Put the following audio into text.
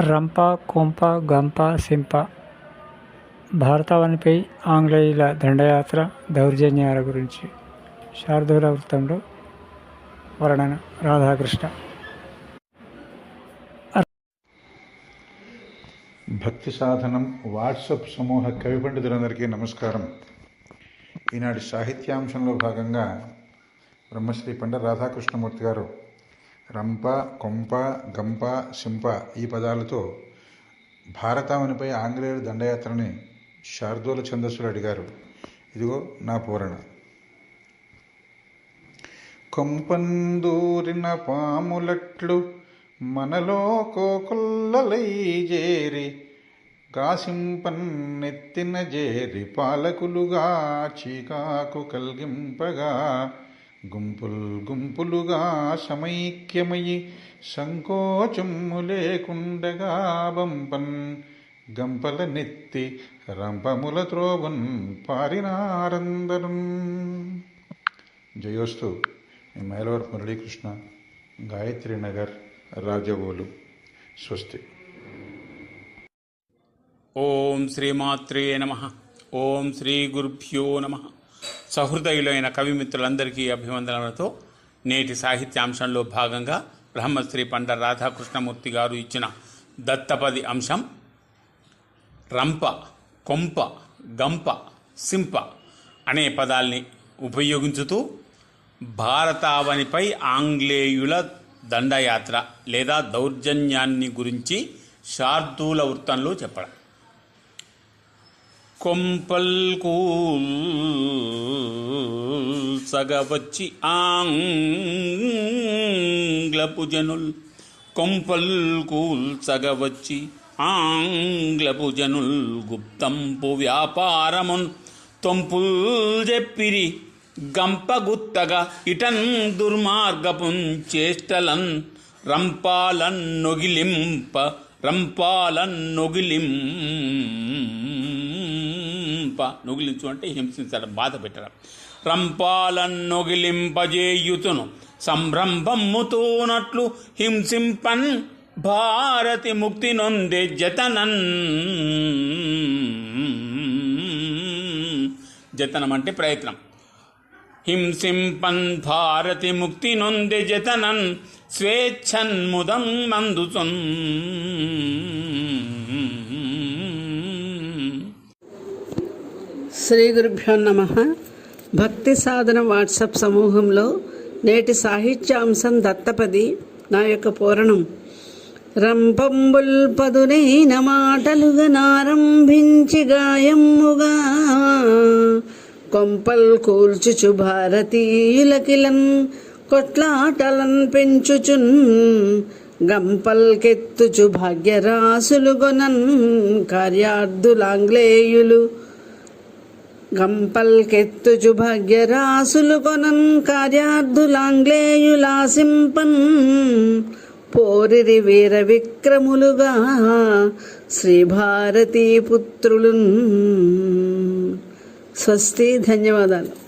రంప కొంప గంప సింప భారతావనిపై ఆంగ్లేయుల దండయాత్ర దౌర్జన్యాల గురించి. శార్దూల వృత్తంలో వర్ణన రాధాకృష్ణ. భక్తి సాధనం వాట్సప్ సమూహ కవి పండితులందరికీ నమస్కారం. ఈనాటి సాహిత్యాంశంలో భాగంగా బ్రహ్మశ్రీ పండ రాధాకృష్ణమూర్తి గారు రంప కొంప గంప సింప ఈ పదాలతో భారతావనిపై ఆంగ్లేయుల దండయాత్రని శార్దూల ఛందస్సులు అడిగారు. ఇదిగో నా పూరణ. కొంపందూరిన పాములట్లు మనలో కోకొల్లలై చేరి కాసింపన్నెత్తిన జేరి పాలకులుగా చీకాకు కలిగింపగా గుంపుల్ గుంపులుగా సమైక్యమయి సంకోచము లేకుండగా బంపన్ గంపల నెత్తి రంపముల త్రోవన్ పారినారందరం జయోస్తు మీ మైలవర్ మురళీకృష్ణ గాయత్రి నగర్ రాజవోలు. స్వస్తి. ఓం శ్రీమాత్రే నమ. ఓం శ్రీ గురుభ్యో నమ. సహృదయులైన కవిమిత్రులందరికీ అభివందనలతో నేటి సాహిత్యాంశంలో భాగంగా బ్రహ్మశ్రీ పండ రాధాకృష్ణమూర్తి గారు ఇచ్చిన దత్తపది అంశం రంప కొంప గంప సింప అనే పదాల్ని ఉపయోగించుతూ భారతావనిపై ఆంగ్లేయుల దండయాత్ర లేదా దౌర్జన్యాన్ని గురించి శార్దూల వృత్తంలో చెప్పడం. కొంపల్కు సగవచ్చి ఆంగ్లపుజనుల్. కొంపల్ కూల్ సగవచ్చి ఆంగ్లపు జనుల్ గుప్తంపు వ్యాపారమున్ తొంపుల్ చెప్పిరి గంపగుత్తగా ఇటన్ దుర్మార్గపున్ చేష్టలన్ రంపాలన్ నొగిలింప రంపాలన్ నొగిలింప నొగిలించు అంటే హింసించడం బాధ పెట్టడం. రంపాలన్ నొగిలింపజేయుతును సంరంభమ్ముతోనట్లు హింసింపన్ భారతి ముక్తి నొందే జతనన్. జతనం అంటే ప్రయత్నం. హింసింపన్ భారతి ముక్తి నొందె జతనన్ స్వేచ్ఛన్ముదం మందుతున్. శ్రీ గురుభ్యో నమ. భక్తి సాధన వాట్సాప్ సమూహంలో నేటి సాహిత్యాంశం దత్తపది నా యొక్క పూరణం. రంపంబుల్ పదునైన మాటలుగా నారంభించి గాయముగా కొంపల్ కూల్చుచు భారతీయులకిలన్ కొట్లాటలన్ పెంచుచున్. గంపల్కెత్తుచు భాగ్యరాసులు గొనన్ కార్యార్థులాంగ్లేయులు. గంపల్కెత్తుచు భాగ్యరాసులు కొనన్ కార్యార్థులాంగ్లేయులాసింపన్ పోరిరి వీర విక్రములుగా శ్రీ భారతీ పుత్రులు స్వస్తి ధన్యవాదాలు.